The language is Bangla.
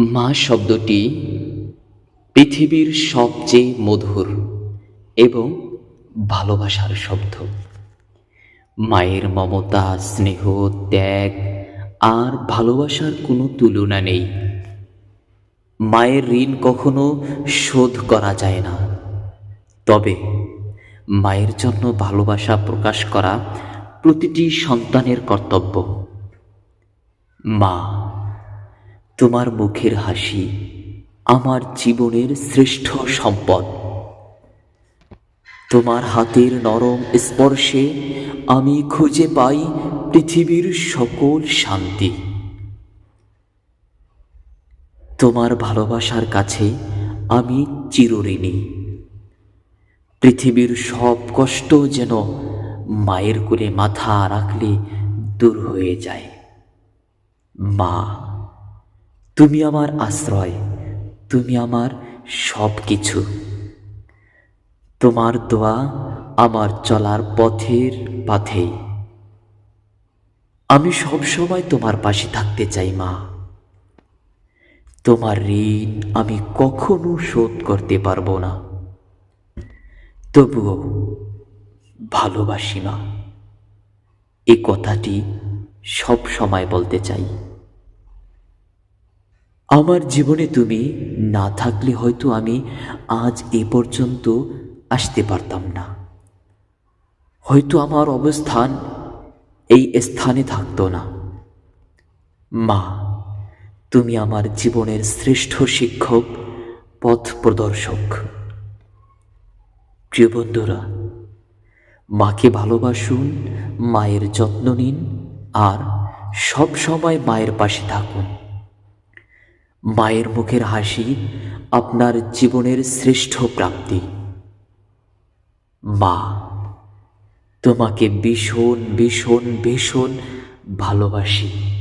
মা শব্দটি পৃথিবীর সবচেয়ে মধুর এবং ভালোবাসার শব্দ। মায়ের মমতা, স্নেহ, ত্যাগ আর ভালোবাসার কোনো তুলনা নেই। মায়ের ঋণ কখনো শোধ করা যায় না। তবে মায়ের জন্য ভালোবাসা প্রকাশ করা প্রতিটি সন্তানের কর্তব্য। মা তোমার মুখের হাসি আমার জীবনের শ্রেষ্ঠ সম্পদ। তোমার হাতের নরম স্পর্শে আমি খুঁজে পাই পৃথিবীর সকল শান্তি। তোমার ভালোবাসার কাছে আমি চিরঋণী। পৃথিবীর সব কষ্ট যেন মায়ের কোলে মাথা রাখলে দূর হয়ে যায়। মা তুমি আমার আশ্রয়, তুমি আমার সব কিছু তোমার দোয়া আমার চলার পথের পাথেই। আমি সব সময় তোমার পাশে থাকতে চাই, মা। তোমার ঋণ আমি কখনো শোধ করতে পারব না। তবুও ভালোবাসি, মা। এ কথাটি সব সময় বলতে চাই। আমার জীবনে তুমি না থাকলে হয়তো আমি আজ এ পর্যন্ত আসতে পারতাম না। হয়তো আমার অবস্থান এই স্থানে থাকতো না। মা, তুমি আমার জীবনের শ্রেষ্ঠ শিক্ষক, পথ প্রদর্শক। প্রিয় বন্ধুরা, মাকে ভালোবাসুন, মায়ের যত্ন নিন, আর সব সময় মায়ের পাশে থাকুন। মায়ের মুখের হাসি আপনার জীবনের শ্রেষ্ঠ প্রাপ্তি। মা তোমাকে ভীষণ ভীষণ ভীষণ ভালোবাসি।